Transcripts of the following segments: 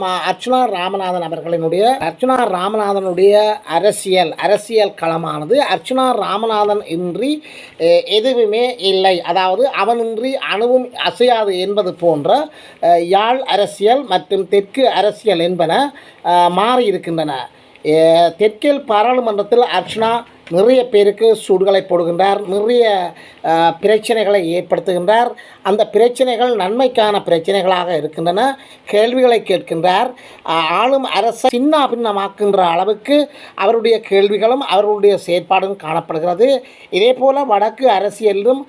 ம- அர்ச்சுனா ராமநாதன் அவர்களினுடைய அர்ச்சுனா ராமநாதனுடைய அரசியல் அரசியல் களமானது அர்ச்சுனா ராமநாதன் இன்றி எதுவுமே இல்லை. அதாவது அவனின்றி அணுவும் அசையாது என்பது போன்ற யாழ் அரசியல் மற்றும் தெற்கு அரசியல் என்பன மாறியிருக்கின்றன. தெற்கில் பாராளுமன்றத்தில் அர்ச்சனா நிறைய பேருக்கு சூடுகளை போடுகின்றார் நிறைய பிரச்சனைகளை ஏற்படுத்துகின்றார். அந்த பிரச்சனைகள் நன்மைக்கான பிரச்சனைகளாக இருக்கின்றன. கேள்விகளை கேட்கின்றார். ஆளும் அரசை சின்ன பின்னமாக்குகின்ற அளவுக்கு அவருடைய கேள்விகளும் அவருடைய செயற்பாடும் காணப்படுகிறது. இதே போல் வடக்கு அரசியலிலும்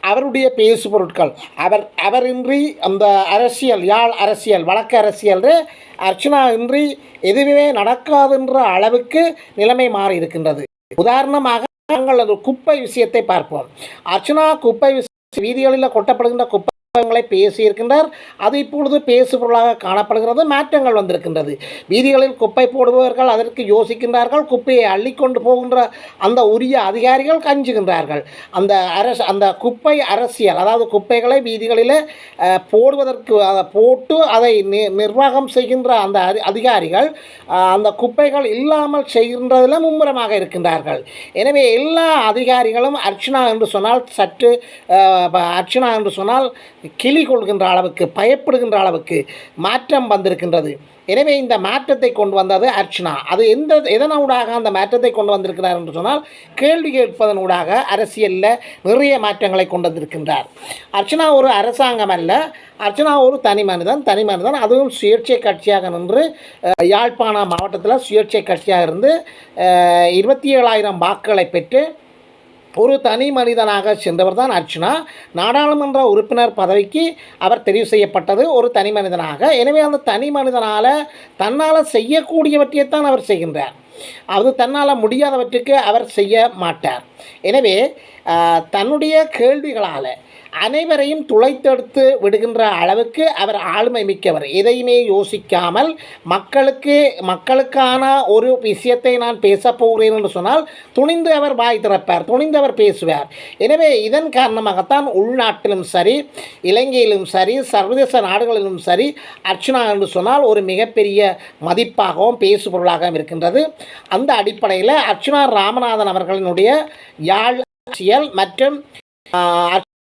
அவருடைய பேசு பொருட்கள். அவர் அவரின்றி அந்த அரசியல் யாழ் அரசியல் வழக்கு அரசியல் அர்ச்சனா இன்றி எதுவுமே நடக்காதுன்ற அளவுக்கு நிலைமை மாறி இருக்கின்றது. உதாரணமாக நாங்கள் அந்த குப்பை விஷயத்தை பார்ப்போம். அர்ச்சனா குப்பை வீதிகளில் கொட்டப்படுகின்ற குப்பைகளை பேசியிருக்கின்றார். அது இப்பொழுது பேசுபொருளாக காணப்படுகிறது மாற்றங்கள் வந்திருக்கின்றது. வீதிகளில் குப்பை போடுபவர்கள் அதற்கு யோசிக்கின்றார்கள். குப்பையை அள்ளிக்கொண்டு போகின்ற அந்த உரிய அதிகாரிகள் கஞ்சுகின்றார்கள். அந்த அரசு அந்த குப்பை அரசியல் அதாவது குப்பைகளை வீதிகளில் போடுவதற்கு அதை போட்டு அதை நி நிர்வாகம் செய்கின்ற அந்த அதி- அதிகாரிகள் அந்த குப்பைகள் இல்லாமல் செய்கின்றதில் மும்முரமாக இருக்கின்றார்கள். எனவே எல்லா அதிகாரிகளும் அர்ச்சனா என்று சொன்னால் சற்று அர்ச்சனா என்று சொன்னால் கிளி கொள்கின்ற அளவுக்கு பயப்படுகின்ற அளவுக்கு மாற்றம் வந்திருக்கின்றது. எனவே இந்த மாற்றத்தை கொண்டு வந்தது அர்ச்சனா. அது எந்த எதனூடாக அந்த மாற்றத்தை கொண்டு வந்திருக்கிறார் என்று சொன்னால் கேள்வி கேட்பதனூடாக அரசியலில் நிறைய மாற்றங்களை கொண்டு வந்திருக்கின்றார். அர்ச்சனா ஒரு அரசாங்கம் அல்ல. அர்ச்சனா ஒரு தனி மனிதன் தனி மனிதன். அதுவும் சுயேட்சை கட்சியாக நின்று யாழ்ப்பாணம் யாழ்ப்பாண மாவட்டத்தில் சுயேட்சை கட்சியாக இருந்து இருபத்தி ஏழாயிரம் வாக்குகளை பெற்று ஒரு தனி மனிதனாக சென்றவர் தான் அர்ச்சுனா நாடாளுமன்ற உறுப்பினர் பதவிக்கு அவர் தெரிவு செய்யப்பட்டது ஒரு தனி மனிதனாக. எனவே அந்த தனி மனிதனால் தன்னால் செய்யக்கூடியவற்றைத்தான் அவர் செய்கின்றார். அது தன்னால் முடியாதவற்றுக்கு அவர் செய்ய மாட்டார். எனவே தன்னுடைய கேள்விகளால் அனைவரையும் துளைத்தெடுத்து விடுகின்ற அளவுக்கு அவர் ஆளுமை மிக்கவர். எதையுமே யோசிக்காமல் மக்களுக்கு மக்களுக்கான ஒரு விஷயத்தை நான் பேசப் போகிறேன் என்று சொன்னால் துணிந்து அவர் வாய் திறப்பார் துணிந்து அவர் பேசுவார். எனவே இதன் காரணமாகத்தான் உள்நாட்டிலும் சரி இலங்கையிலும் சரி சர்வதேச நாடுகளிலும் சரி அர்ச்சனா என்று சொன்னால் ஒரு மிகப்பெரிய மதிப்பாகவும் பேசுபொருளாகவும் இருக்கின்றது. அந்த அடிப்படையில் அர்ச்சனா ராமநாதன் அவர்களினுடைய யாழ் அரசியல் மற்றும்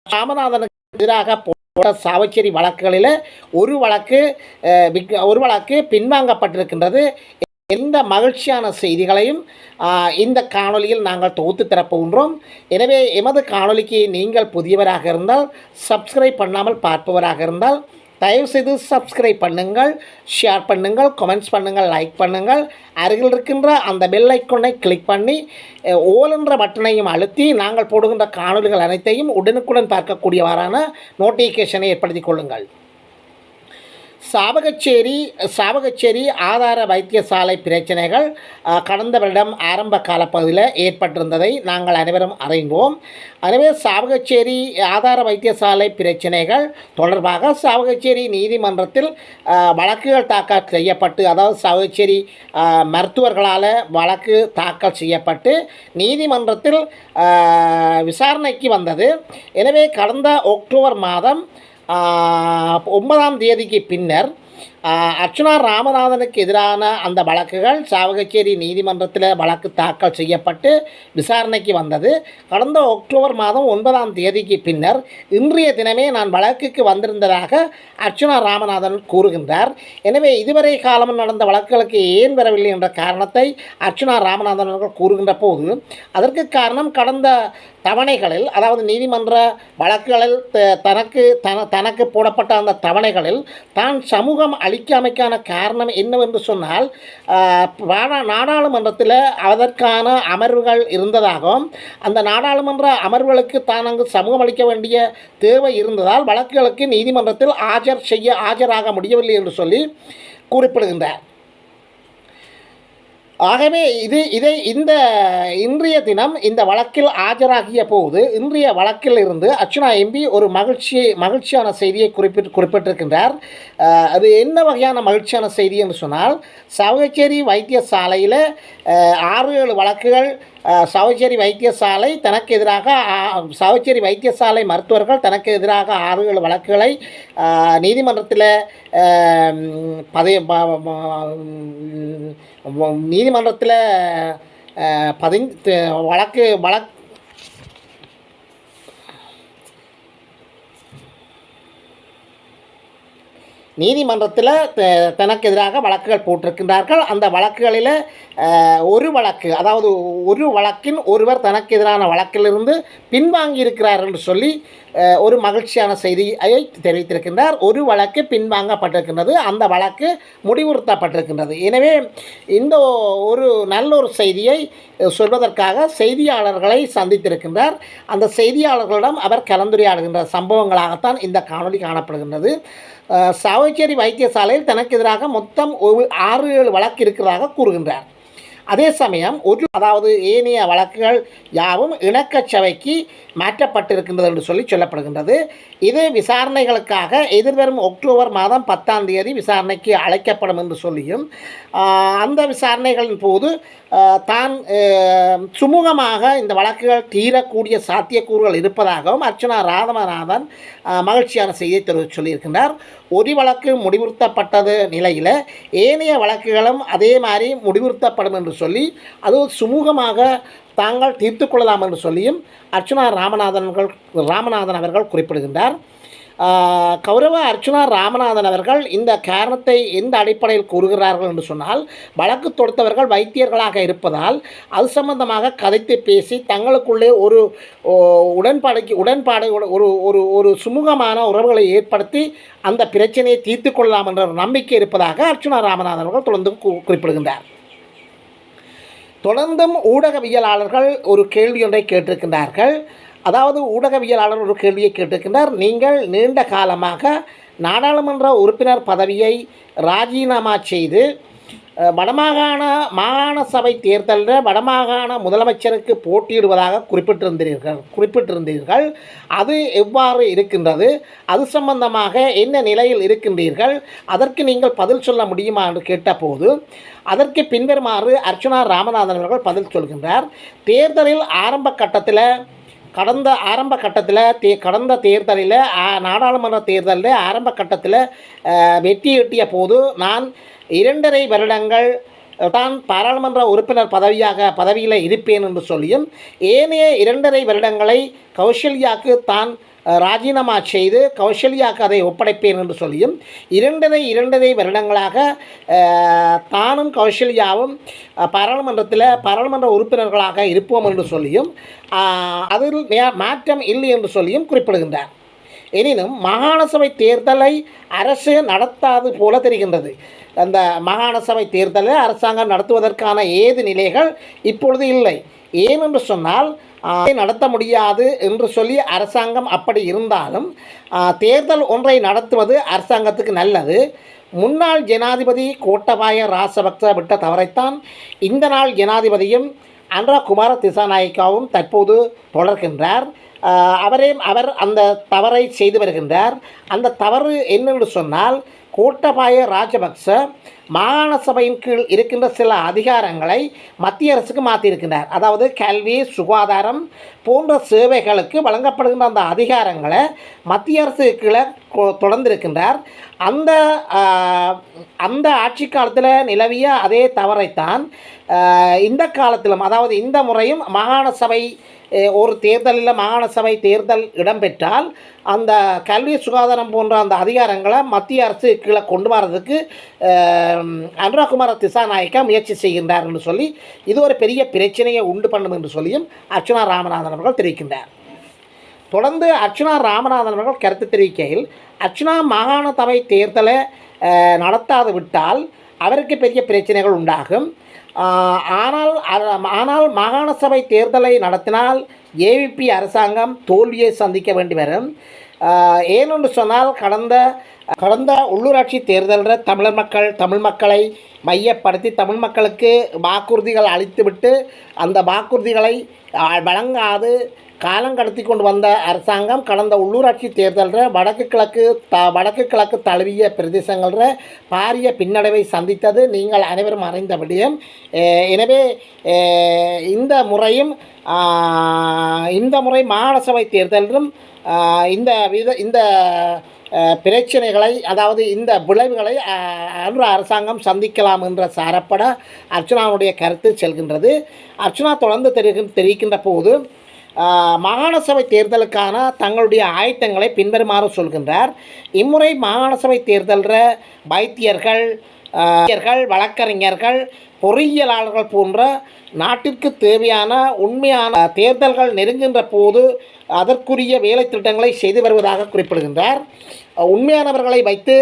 ராமநாதனுக்கு எதிராக போட்ட சாவச்சேரி வழக்குகளில் ஒரு வழக்கு விக்- ஒரு வழக்கு பின்வாங்கப்பட்டிருக்கின்றது. எந்த மகிழ்ச்சியான செய்திகளையும் இந்த காணொளியில் நாங்கள் தொகுத்து தரப்போகின்றோம் எனவே எமது காணொளிக்கு நீங்கள் புதியவராக இருந்தால் சப்ஸ்கிரைப் பண்ணாமல் பார்ப்பவராக இருந்தால் தயவுசெய்து சப்ஸ்கிரைப் பண்ணுங்கள் ஷேர் பண்ணுங்கள் கமெண்ட்ஸ் பண்ணுங்கள் லைக் பண்ணுங்கள். அருகில் இருக்கின்ற அந்த பெல் ஐக்கனை கிளிக் பண்ணி அஹ், ஓல் என்ற பட்டனையும் அழுத்தி நாங்கள் போடுகின்ற காணொளிகள் அனைத்தையும் உடனுக்குடன் பார்க்கக்கூடியவாறான நோட்டிஃபிகேஷனை ஏற்படுத்திக் கொள்ளுங்கள். சாவகச்சேரி சாவகச்சேரி ஆதார வைத்தியசாலை பிரச்சனைகள் கடந்த வருடம் ஆரம்ப காலப்பகுதியில் ஏற்பட்டிருந்ததை நாங்கள் அனைவரும் அறிவோம். எனவே சாவகச்சேரி ஆதார வைத்தியசாலை பிரச்சனைகள் தொடர்பாக சாவகச்சேரி நீதிமன்றத்தில் வழக்குகள் தாக்கல் செய்யப்பட்டு அதாவது சாவகச்சேரி மருத்துவர்களால் வழக்கு தாக்கல் செய்யப்பட்டு நீதிமன்றத்தில் விசாரணைக்கு வந்தது. எனவே கடந்த அக்டோபர் மாதம் ஒன்பதாம் தேதிக்கு பின்னர் அர்ச்சுனா ராமநாதனுக்கு எதிரான அந்த வழக்குகள் சாவகச்சேரி நீதிமன்றத்தில் வழக்கு தாக்கல் செய்யப்பட்டு விசாரணைக்கு வந்தது. கடந்த அக்டோபர் மாதம் ஒன்பதாம் தேதிக்கு பின்னர் இன்றைய தினமே நான் வழக்குக்கு வந்திருந்ததாக அர்ச்சுனா ராமநாதன் கூறுகின்றார். எனவே இதுவரை காலம் நடந்த வழக்குகளுக்கு ஏன் வரவில்லை என்ற காரணத்தை அர்ச்சுனா ராமநாதன் அவர்கள் கூறுகின்ற போது அதற்கு காரணம் கடந்த தவணைகளில் அதாவது நீதிமன்ற வழக்குகளில் தனக்கு தன தனக்கு போடப்பட்ட அந்த தவணைகளில் தான் சமூகம் அளிக்காமைக்கான காரணம் என்னவென்று சொன்னால் நாடாளுமன்றத்தில் அதற்கான அமர்வுகள் இருந்ததாகவும் அந்த நாடாளுமன்ற அமர்வுகளுக்கு தான் அங்கு சமூகம் அளிக்க வேண்டிய தேவை இருந்ததால் வழக்குகளுக்கு நீதிமன்றத்தில் ஆஜர் செய்ய ஆஜராக முடியவில்லை என்று சொல்லி குறிப்பிடுகின்றார். ஆகவே இது இதை இந்த இன்றைய தினம் இந்த வழக்கில் ஆஜராகிய போது இன்றைய வழக்கில் இருந்து அர்ச்சனா எம்பி ஒரு மகிழ்ச்சி மகிழ்ச்சியான செய்தியை குறிப்பிட்டு குறிப்பிட்டிருக்கின்றார். அது என்ன வகையான மகிழ்ச்சியான செய்தி என்று சொன்னால் சவகச்சேரி வைத்தியசாலையில் ஆறு ஏழு வழக்குகள் சவச்சேரி வைத்தியசாலை தனக்கு எதிராக சவச்சேரி வைத்தியசாலை மருத்துவர்கள் தனக்கு எதிராக ஆறு ஏழு வழக்குகளை நீதிமன்றத்தில் பதவி நீதிமன்றத்தில் பதிஞ்சு பதிஞ் வழக்கு வழக் நீதிமன்றத்தில் த- தனக்கு எதிராக வழக்குகள் போட்டிருக்கின்றார்கள். அந்த வழக்குகளில் ஒரு வழக்கு அதாவது ஒரு வழக்கின் ஒருவர் தனக்கு எதிரான வழக்கிலிருந்து பின்வாங்கி இருக்கிறார் என்று சொல்லி ஒரு மகிழ்ச்சியான செய்தியை தெரிவித்திருக்கின்றார். ஒரு வழக்கு பின்வாங்கப்பட்டிருக்கின்றது. அந்த வழக்கு முடிவுறுத்தப்பட்டிருக்கின்றது. எனவே இந்த ஒரு நல்ல ஒரு செய்தியை சொல்வதற்காக செய்தியாளர்களை சந்தித்திருக்கின்றார். அந்த செய்தியாளர்களிடம் அவர் கலந்துரையாடுகின்ற சம்பவங்களாகத்தான் இந்த காணொளி காணப்படுகின்றது. சாவச்சேரி வைத்தியசாலையில் தனக்கு எதிராக மொத்தம் ஒரு ஆறு ஏழு வழக்கு இருக்கிறதாக கூறுகின்றார். அதே சமயம் ஒரு அதாவது ஏனைய வழக்குகள் யாவும் இணக்கச்சபைக்கு மாற்றப்பட்டிருக்கின்றது என்று சொல்லி சொல்லப்படுகின்றது. இது விசாரணைகளுக்காக எதிர்வரும் அக்டோபர் மாதம் பத்தாம் தேதி விசாரணைக்கு அழைக்கப்படும் என்று சொல்லியும் அந்த விசாரணைகளின் போது தான் சுமூகமாக இந்த வழக்குகள் தீரக்கூடிய சாத்தியக்கூறுகள் இருப்பதாகவும் அர்ச்சனா ராதமநாதன் மகிழ்ச்சியான செய்தியை தெரிவித்து சொல்லியிருக்கின்றார். ஒரு வழக்கு முடிவுறுத்தப்பட்டது நிலையில் ஏனைய வழக்குகளும் அதே மாதிரி முடிவுறுத்தப்படும் என்று சொல்லி அது சுமூகமாக தாங்கள் தீர்த்து கொள்ளலாம் என்று சொல்லியும் அர்ச்சனா ராமநாதன்கள் ராமநாதன் அவர்கள் குறிப்பிடுகின்றார். கௌரவ அர்ச்சுனா ராமநாதன் அவர்கள் இந்த காரணத்தை எந்த அடிப்படையில் கூறுகிறார்கள் என்று சொன்னால் வழக்கு தொடுத்தவர்கள் வைத்தியர்களாக இருப்பதால் அது சம்பந்தமாக கதைத்து பேசி தங்களுக்குள்ளே ஒரு உடன்பாடைக்கு உடன்பாடு ஒரு ஒரு ஒரு சுமூகமான உறவுகளை ஏற்படுத்தி அந்த பிரச்சனையை தீர்த்து கொள்ளலாம் என்ற ஒரு நம்பிக்கை இருப்பதாக அர்ச்சுனா ராமநாதன் அவர்கள் தொடர்ந்து குறிப்பிடுகின்றார். தொடர்ந்தும் ஊடகவியலாளர்கள் ஒரு கேள்வி ஒன்றை கேட்டிருக்கின்றார்கள். அதாவது ஊடகவியலாளர் ஒரு கேள்வியை கேட்டிருக்கின்றார். நீங்கள் நீண்ட காலமாக நாடாளுமன்ற உறுப்பினர் பதவியை ராஜினாமா செய்து வடமாகாண மாகாண சபை தேர்தலில் வடமாகாண முதலமைச்சருக்கு போட்டியிடுவதாக குறிப்பிட்டிருந்தீர்கள் குறிப்பிட்டிருந்தீர்கள். அது எவ்வாறு இருக்கின்றது? அது சம்பந்தமாக என்ன நிலையில் இருக்கின்றீர்கள்? அதற்கு நீங்கள் பதில் சொல்ல முடியுமா என்று கேட்டபோது அதற்கு பின்வருமாறு அர்ச்சுனா ராமநாதன் அவர்கள் பதில் சொல்கின்றார். தேர்தலில் ஆரம்ப கட்டத்தில் கடந்த ஆரம்ப கட்டத்தில் தே கடந்த தேர்தலில் நாடாளுமன்ற தேர்தலில் ஆரம்ப கட்டத்தில் வெற்றி எட்டிய போது நான் இரண்டரை வருடங்கள் தான் பாராளுமன்ற உறுப்பினர் பதவியாக பதவியில் இருப்பேன் என்று சொல்லியும் ஏனைய இரண்டரை வருடங்களை கௌசல்யாக்கு தான் ராஜினாமா செய்து கௌசல்யாவுக்கு அதை ஒப்படைப்பேன் என்று சொல்லியும் இரண்டரை இரண்டரை வருடங்களாக தானும் கௌசல்யாவும் பாராளுமன்றத்தில் பாராளுமன்ற உறுப்பினர்களாக இருப்போம் என்று சொல்லியும் அதில் மே- மாற்றம் இல்லை என்று சொல்லியும் குறிப்பிடுகின்றார். எனினும் மாகாண சபை தேர்தலை அரசு நடத்தாது போல தெரிகின்றது. அந்த மாகாண சபை தேர்தலை அரசாங்கம் நடத்துவதற்கான ஏது நிலைகள் இப்பொழுது இல்லை. ஏனென்று சொன்னால் நடத்த முடியாது என்று சொல்லி அரசாங்கம் அப்படி இருந்தாலும் தேர்தல் ஒன்றை நடத்துவது அரசாங்கத்துக்கு நல்லது. முன்னாள் ஜனாதிபதி கோட்டபாய ராசபக்ச விட்ட தவறைத்தான் இந்த நாள் ஜனாதிபதியும் அன்றா குமார திசாநாயக்காவும் தற்போது தொடர்கின்றார். அவரே அவர் அந்த தவறை செய்து வருகின்றார். அந்த தவறு என்னென்று சொன்னால் கோட்டபாய ராஜபக்ச மாகாண சபையின் கீழ் இருக்கின்ற சில அதிகாரங்களை மத்திய அரசுக்கு மாற்றியிருக்கின்றார் அதாவது கல்வி சுகாதாரம் போன்ற சேவைகளுக்கு வழங்கப்படுகின்ற அந்த அதிகாரங்களை மத்திய அரசு கீழே தொடர்ந்திருக்கின்றார். அந்த அந்த ஆட்சி காலத்தில் நிலவிய அதே தவறைத்தான் இந்த காலத்திலும் அதாவது இந்த முறையும் மாகாண சபை ஒரு தேர்தலில் மாகாண சபை தேர்தல் இடம்பெற்றால் அந்த கல்வி சுகாதாரம் போன்ற அந்த அதிகாரங்களை மத்திய அரசு கீழே கொண்டு வரதுக்கு அனுராகுமார திசாநாயக்கா முயற்சி செய்கின்றார் என்று சொல்லி இது ஒரு பெரிய பிரச்சனையை உண்டு பண்ணும் என்று சொல்லியும் அர்ச்சனா ராமநாதன் அவர்கள் தெரிவிக்கின்றார். தொடர்ந்து அர்ச்சுனா ராமநாதன் அவர்கள் கருத்து தெரிவிக்கையில் அர்ச்சுனா மாகாண சபை தேர்தலை நடத்தாது விட்டால் அவருக்கு பெரிய பிரச்சனைகள் உண்டாகும். ஆனால் அ- ஆனால் மாகாண சபை தேர்தலை நடத்தினால் ஏவிபி அரசாங்கம் தோல்வியை சந்திக்க வேண்டி வரும். ஏனென்று சொன்னால் கடந்த கடந்த உள்ளூராட்சி தேர்தலில் தமிழர் மக்கள் தமிழ் மக்களை மையப்படுத்தி தமிழ் மக்களுக்கு வாக்குறுதிகள் அளித்துவிட்டு அந்த வாக்குறுதிகளை வழங்காது காலம் கடத்தி கொண்டு வந்த அரசாங்கம் கடந்த உள்ளூராட்சி தேர்தலில் வடக்கு கிழக்கு த வடக்கு கிழக்கு தழுவிய பிரதேசங்களில் பாரிய பின்னடைவை சந்தித்தது நீங்கள் அனைவரும் அறிந்த விடயம். எனவே இந்த முறையும் இந்த முறை மாகாண சபை தேர்தலிலும் இந்த வித இந்த பிரச்சனைகளை அதாவது இந்த விளைவுகளை அன்று அரசாங்கம் சந்திக்கலாம் என்ற சாரப்பட அர்ச்சனாவுடைய கருத்து செல்கின்றது. அர்ச்சனா தொடர்ந்து தெரிவிக்கின்ற தெரிவிக்கின்ற போது மாகாண சபை தேர்தலுக்கான தங்களுடைய ஆயத்தங்களை பின்வருமாறு சொல்கின்றார். இம்முறை மாகாண சபை தேர்தலில் வைத்தியர்கள் வழக்கறிஞர்கள் பொறியியலாளர்கள் போன்ற நாட்டிற்கு தேவையான உண்மையான தேர்தல்கள் நெருங்கின்ற போது அதற்குரிய வேலை திட்டங்களை செய்து வருவதாக குறிப்பிடுகின்றார். உண்மையானவர்களை வைத்து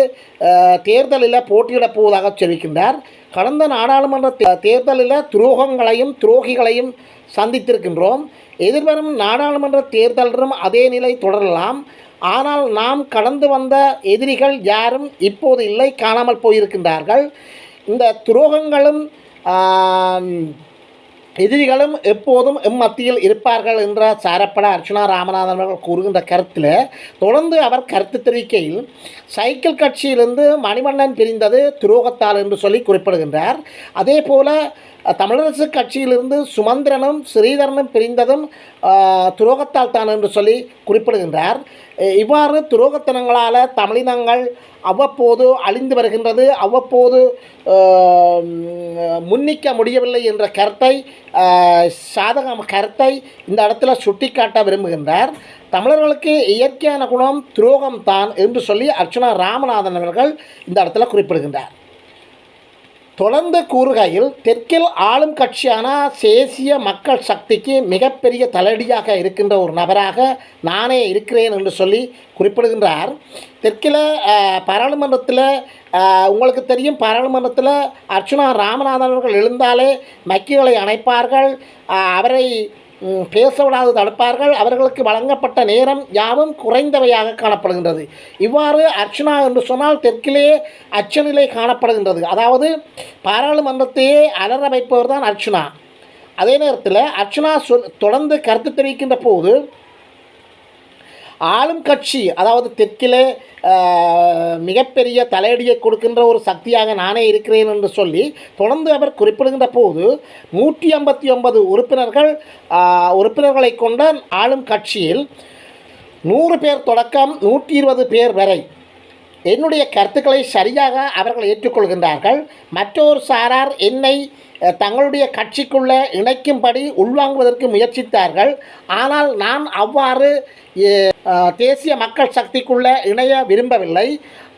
தேர்தலில் போட்டியிடப் போவதாக தெரிவிக்கின்றார். கடந்த நாடாளுமன்ற தேர்தலில் துரோகங்களையும் துரோகிகளையும் சந்தித்திருக்கின்றோம். எதிர்வரும் நாடாளுமன்ற தேர்தலிலும் அதே நிலை தொடரலாம். ஆனால் நாம் கடந்து வந்த எதிரிகள் யாரும் இப்போது இல்லை காணாமல் போயிருக்கின்றார்கள். இந்த துரோகங்களும் எதிரிகளும் எப்போதும் எம் மத்தியில் இருப்பார்கள் என்ற சாரப்பட அர்ச்சனா ராமநாதன் அவர்கள் கூறுகின்ற கருத்தில் தொடர்ந்து அவர் கருத்து தெரிவிக்கையில் சைக்கிள் கட்சியிலிருந்து மணிவண்ணன் பிரிந்தது துரோகத்தால் என்று சொல்லி குறிப்பிடுகின்றார். அதே போல் தமிழரசு கட்சியிலிருந்து சுமந்திரனும் ஸ்ரீதரனும் பிரிந்ததும் துரோகத்தால் தான் என்று சொல்லி குறிப்பிடுகின்றார். இவ்வாறு துரோகத்தனங்களால் தமிழினங்கள் அவ்வப்போது அழிந்து வருகின்றது அவ்வப்போது முன்னிக்க முடியவில்லை என்ற கருத்தை சாதக கருத்தை இந்த இடத்துல சுட்டிக்காட்ட விரும்புகின்றார். தமிழர்களுக்கு இயற்கையான குணம் துரோகம் தான் என்று சொல்லி அர்ச்சனா ராமநாதன் அவர்கள் இந்த இடத்துல குறிப்பிடுகின்றார். தொடர்ந்து கூறுகையில் தெற்கில் ஆளும் கட்சியான தேசிய மக்கள் சக்திக்கு மிகப்பெரிய தலையடியாக இருக்கின்ற ஒரு நபராக நானே இருக்கிறேன் என்று சொல்லி குறிப்பிடுகின்றார். தெற்கில் பாராளுமன்றத்தில் உங்களுக்கு தெரியும் பாராளுமன்றத்தில் அர்ச்சுனா ராமநாதன் அவர்கள் எழுந்தாலே மக்கிகளை அணைப்பார்கள். அவரை பேசவிடாது பேச தடுப்பார்கள். அவர்களுக்கு வழங்கப்பட்ட நேரம் யாவும் குறைந்தவையாக காணப்படுகின்றது. இவ்வாறு அர்ச்சனா என்று சொன்னால் தெற்கிலே அச்சநிலை காணப்படுகின்றது. அதாவது பாராளுமன்றத்தையே அலற வைப்பவர் தான் அர்ச்சனா. அதே நேரத்தில் அர்ச்சனா சொல் தொடர்ந்து கருத்து தெரிவிக்கின்ற போது ஆளும் கட்சி அதாவது தெற்கிலே மிகப்பெரிய தலையடியை கொடுக்கின்ற ஒரு சக்தியாக நானே இருக்கிறேன் என்று சொல்லி தொடர்ந்து அவர் குறிப்பிடுகின்ற போது நூற்றி ஐம்பத்தி ஒன்பது உறுப்பினர்கள் உறுப்பினர்களை கொண்ட ஆளும் கட்சியில் நூறு பேர் தொடக்கம் நூற்றி இருபது பேர் வரை என்னுடைய கருத்துக்களை சரியாக அவர்கள் ஏற்றுக்கொள்கின்றார்கள். மற்றொரு சாரார் என்னை தங்களுடைய கட்சிக்குள்ளே இணைக்கும்படி உள்வாங்குவதற்கு முயற்சித்தார்கள். ஆனால் நான் அவ்வாறு தேசிய மக்கள் சக்திக்குள்ளே இணைய விரும்பவில்லை.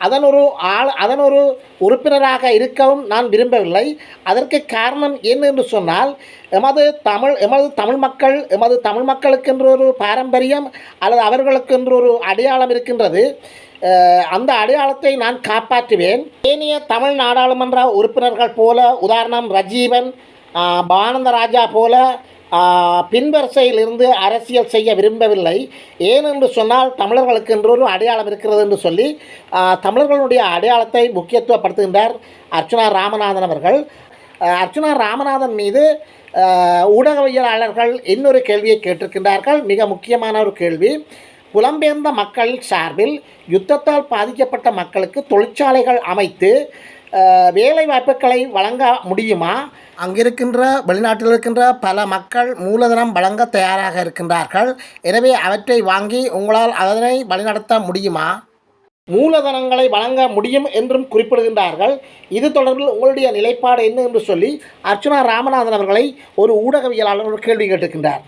அதன் ஒரு ஆள் அதன் ஒரு உறுப்பினராக இருக்கவும் நான் விரும்பவில்லை. அதற்கு காரணம் என்ன என்று சொன்னால் எமது தமிழ் எமது தமிழ் மக்கள் எமது தமிழ் மக்களுக்கென்று ஒரு பாரம்பரியம் அல்லது அவர்களுக்கென்று ஒரு அடையாளம் இருக்கின்றது. அந்த அடையாளத்தை நான் காப்பாற்றுவேன். ஏனைய தமிழ் நாடாளுமன்ற உறுப்பினர்கள் போல உதாரணம் ரஜீவன் பானந்தராஜா பானந்த ராஜா போல பின்வரிசையில் பின்வரிசையிலிருந்து அரசியல் செய்ய விரும்பவில்லை. ஏனென்று சொன்னால் தமிழர்களுக்கு என்று ஒரு அடையாளம் இருக்கிறது என்று சொல்லி தமிழர்களுடைய அடையாளத்தை முக்கியத்துவப்படுத்துகின்றார் அர்ச்சுனா ராமநாதன் அவர்கள். அர்ச்சுனா ராமநாதன் மீது ஊடகவியலாளர்கள் இன்னொரு கேள்வியை கேட்டிருக்கின்றார்கள். மிக முக்கியமான ஒரு கேள்வி. புலம்பெயர்ந்த மக்கள் சார்பில் யுத்தத்தால் பாதிக்கப்பட்ட மக்களுக்கு தொழிற்சாலைகள் அமைத்து வேலை வாய்ப்புகளை வழங்க முடியுமா? அங்கிருக்கின்ற வெளிநாட்டில் இருக்கின்ற பல மக்கள் மூலதனம் வழங்க தயாராக இருக்கின்றார்கள். எனவே அவற்றை வாங்கி உங்களால் அதனை வழிநடத்த முடியுமா? மூலதனங்களை வழங்க முடியும் என்றும் குறிப்பிடுகின்றார்கள். இது தொடர்பில் உங்களுடைய நிலைப்பாடு என்ன என்று சொல்லி அர்ச்சுனா ராமநாதன் அவர்களை ஒரு ஊடகவியலாளர் கேள்வி கேட்டிருக்கின்றார்.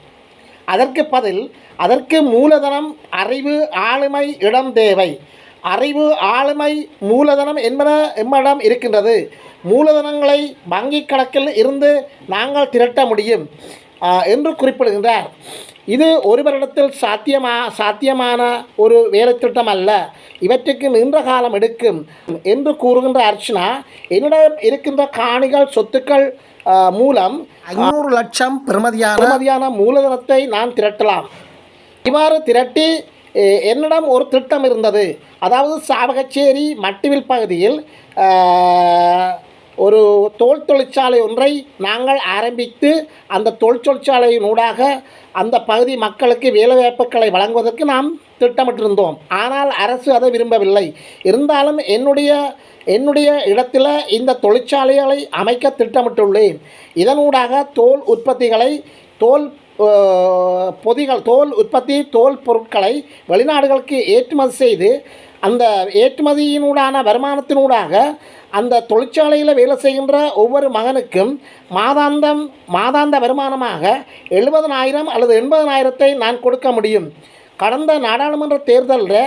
அதற்கு பதில் அதற்கு மூலதனம் அறிவு ஆளுமை இடம் தேவை. அறிவு ஆளுமை மூலதனம் என்பன எம்மிடம் இருக்கின்றது. மூலதனங்களை வங்கிக் கணக்கில் இருந்து நாங்கள் திரட்ட முடியும் என்று குறிப்பிடுகின்றார். இது ஒருவரிடத்தில் சாத்தியமா சாத்தியமான ஒரு வேலைத்திட்டம் அல்ல. இவற்றுக்கு நின்ற காலம் எடுக்கும் என்று கூறுகின்ற அர்ச்சனா என்னிடம் இருக்கின்ற காணிகள் சொத்துக்கள் மூலம் ஐநூறு லட்சம் பெறுமதியான பெறுமதியான மூலதனத்தை நான் திரட்டலாம். இவ்வாறு திரட்டி என்னிடம் ஒரு திட்டம் இருந்தது. அதாவது சாவகச்சேரி மட்டுவில் பகுதியில் ஒரு தோல் தொழிற்சாலை ஒன்றை நாங்கள் ஆரம்பித்து அந்த தோல் தொழிற்சாலையின் ஊடாக அந்த பகுதி மக்களுக்கு வேலைவாய்ப்புகளை வழங்குவதற்கு நாம் திட்டமிட்டிருந்தோம். ஆனால் அரசு அதை விரும்பவில்லை. இருந்தாலும் என்னுடைய என்னுடைய இடத்தில் இந்த தொழிற்சாலைகளை அமைக்க திட்டமிட்டுள்ளேன். இதனூடாக தோல் உற்பத்திகளை தோல் பொதிகள் தோல் உற்பத்தி தோல் பொருட்களை வெளிநாடுகளுக்கு ஏற்றுமதி செய்து அந்த ஏற்றுமதியினூடான வருமானத்தினூடாக அந்த தொழிற்சாலையில் வேலை செய்கின்ற ஒவ்வொரு மகனுக்கும் மாதாந்தம் மாதாந்த வருமானமாக எழுபதனாயிரம் அல்லது எண்பதனாயிரத்தை நான் கொடுக்க முடியும். கடந்த நாடாளுமன்ற தேர்தலில்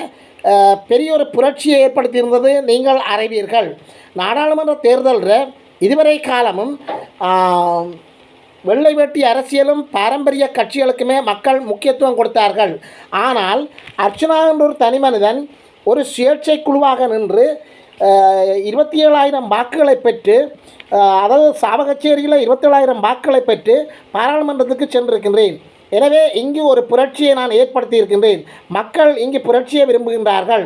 பெரிய ஒரு புரட்சியை ஏற்படுத்தியிருந்தது நீங்கள் அறிவீர்கள். நாடாளுமன்ற தேர்தலில் இதுவரை காலமும் வெள்ளை வேட்டி அரசியலும் பாரம்பரிய கட்சிகளுக்குமே மக்கள் முக்கியத்துவம் கொடுத்தார்கள். ஆனால் அர்ச்சனா என்ற ஒரு தனி மனிதன் ஒரு சுயேட்சை குழுவாக நின்று இருபத்தி ஏழாயிரம் வாக்குகளை பெற்று அதாவது சாவகச்சேரியில் இருபத்தேழாயிரம் வாக்குகளை பெற்று பாராளுமன்றத்துக்கு சென்றிருக்கின்றேன். எனவே இங்கு ஒரு புரட்சியை நான் ஏற்படுத்தி இருக்கின்றேன் மக்கள் இங்கு புரட்சியை விரும்புகின்றார்கள்.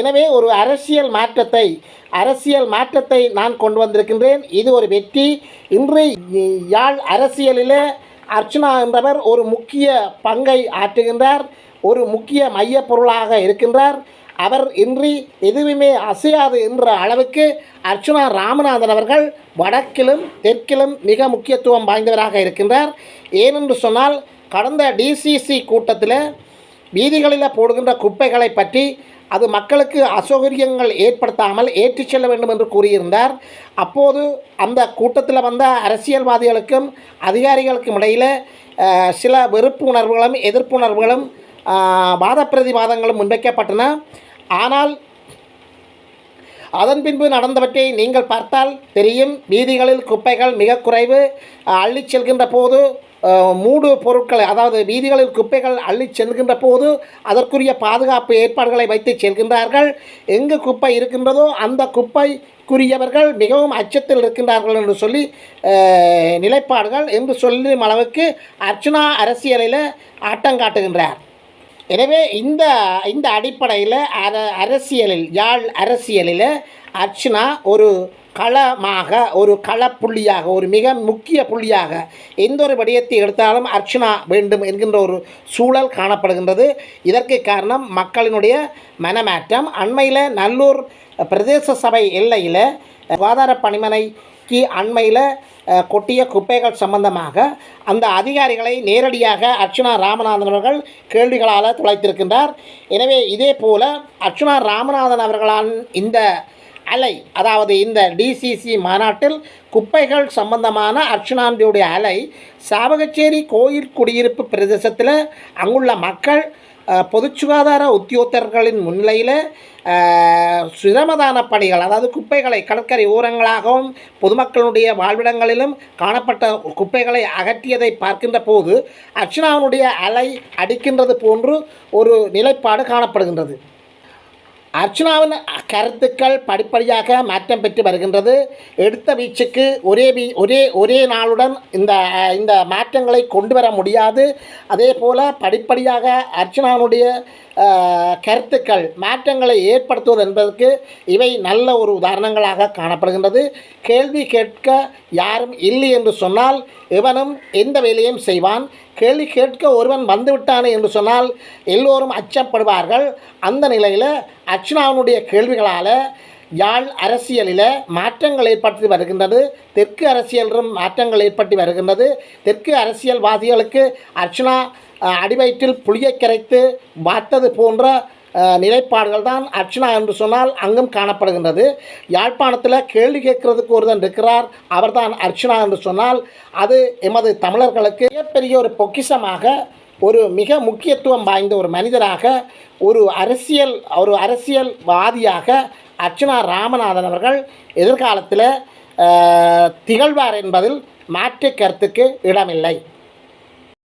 எனவே ஒரு அரசியல் மாற்றத்தை அரசியல் மாற்றத்தை நான் கொண்டு வந்திருக்கின்றேன். இது ஒரு வெற்றி. இன்று யாழ் அரசியலிலே அர்ச்சனா என்றவர் ஒரு முக்கிய பங்கை ஆற்றுகின்றார். ஒரு முக்கிய மைய பொருளாக இருக்கின்றார். அவர் இன்றி எதுவுமே அசையாது என்ற அளவுக்கு அர்ச்சுனா ராமநாதன் அவர்கள் வடக்கிலும் தெற்கிலும் மிக முக்கியத்துவம் வாய்ந்தவராக இருக்கின்றார். ஏனென்று சொன்னால் கடந்த டிசிசி கூட்டத்தில் வீதிகளில் போடுகின்ற குப்பைகளை பற்றி அது மக்களுக்கு அசௌகரியங்கள் ஏற்படுத்தாமல் ஏற்றிச் செல்ல வேண்டும் என்று கூறியிருந்தார். அப்போது அந்த கூட்டத்தில் வந்த அரசியல்வாதிகளுக்கும் அதிகாரிகளுக்கும் இடையில் சில வெறுப்பு உணர்வுகளும் எதிர்ப்பு உணர்வுகளும் வாத பிரதிவாதங்களும் முன்வைக்கப்பட்டன. ஆனால் அதன் பின்பு நடந்தவற்றை நீங்கள் பார்த்தால் தெரியும். வீதிகளில் குப்பைகள் மிக குறைவு. அள்ளிச் செல்கின்ற போது மூடு பொருட்களை அதாவது வீதிகளில் குப்பைகள் அள்ளிச் செல்கின்ற போது அதற்குரிய பாதுகாப்பு ஏற்பாடுகளை வைத்து செல்கின்றார்கள். எங்கு குப்பை இருக்கின்றதோ அந்த குப்பைக்குரியவர்கள் மிகவும் அச்சத்தில் இருக்கின்றார்கள் என்று சொல்லி நிலைப்பாடுகள் என்று சொல்லும் அளவுக்கு அர்ச்சனா அரசியலில் ஆட்டம் காட்டுகின்றார். எனவே இந்த இந்த அடிப்படையில் அர அரசியலில் யாழ் அரசியலில் அர்ச்சனா ஒரு களமாக ஒரு களப்புள்ளியாக ஒரு மிக முக்கிய புள்ளியாக எந்த ஒரு விடயத்தை எடுத்தாலும் அர்ச்சனா வேண்டும் என்கின்ற ஒரு சூழல் காணப்படுகின்றது. இதற்கு காரணம் மக்களினுடைய மனமாற்றம். அண்மையில் நல்லூர் பிரதேச சபை எல்லையில் சுகாதார பணிமனைக்கு அண்மையில் கொட்டிய குப்பைகள் சம்பந்தமாக அந்த அதிகாரிகளை நேரடியாக அர்ச்சுனா ராமநாதன் அவர்கள் கேள்விகளால் துளைத்திருக்கின்றார். எனவே இதே போல அர்ச்சுனா ராமநாதன் அவர்களான் இந்த அலை அதாவது இந்த டிசிசி மாநாட்டில் குப்பைகள் சம்பந்தமான அர்ச்சனாந்தியுடைய அலை சாவகச்சேரி கோயில் குடியிருப்பு பிரதேசத்தில் அங்குள்ள மக்கள் பொது சுகாதார உத்தியோகத்தர்களின் முன்னிலையில் சிரமதான பணிகள் அதாவது குப்பைகளை கடற்கரை ஓரங்களாகவும் பொதுமக்களுடைய வாழ்விடங்களிலும் காணப்பட்ட குப்பைகளை அகற்றியதை பார்க்கின்ற போது அர்ச்சனாவினுடைய அலை அடிக்கின்றது போன்று ஒரு நிலைப்பாடு காணப்படுகின்றது. அர்ச்சனாவின் கருத்துக்கள் படிப்படியாக மாற்றம் பெற்று வருகின்றது. எடுத்த வீச்சுக்கு ஒரே வீ ஒரே ஒரே நாளுடன் இந்த இந்த மாற்றங்களை கொண்டு வர முடியாது. அதே போல் படிப்படியாக அர்ச்சனாவினுடைய கருத்துக்கள் மாற்றங்களை ஏற்படுத்துவது என்பதற்கு இவை நல்ல ஒரு உதாரணங்களாக காணப்படுகின்றது. கேள்வி கேட்க யாரும் இல்லை என்று சொன்னால் எவனும் எந்த வேலையும் செய்வான். கேள்வி கேட்க ஒருவன் வந்துவிட்டானே என்று சொன்னால் எல்லோரும் அச்சப்படுவார்கள். அந்த நிலையில் அர்ச்சனாவனுடைய கேள்விகளால் யாழ் அரசியலில் மாற்றங்கள் ஏற்பட்டு வருகின்றது. தெற்கு அரசியலிலும் மாற்றங்கள் ஏற்பட்டு வருகின்றது. தெற்கு அரசியல்வாதிகளுக்கு அர்ச்சனா அடிவயிற்றில் புளியை கரைத்து வார்த்தது போன்ற நிலைப்பாடுகள் தான் அர்ச்சனா என்று சொன்னால் அங்கும் காணப்படுகின்றது. யாழ்ப்பாணத்தில் கேள்வி கேட்கறதுக்கு ஒருதன் இருக்கிறார். அவர்தான் அர்ச்சனா என்று சொன்னால் அது எமது தமிழர்களுக்கு மிகப்பெரிய ஒரு பொக்கிஷமாக ஒரு மிக முக்கியத்துவம் வாய்ந்த ஒரு மனிதராக ஒரு அரசியல் ஒரு அரசியல்வாதியாக அர்ச்சனா ராமநாதன் அவர்கள் எதிர்காலத்தில் திகழ்வார் என்பதில் மாற்று கருத்துக்கு இடமில்லை.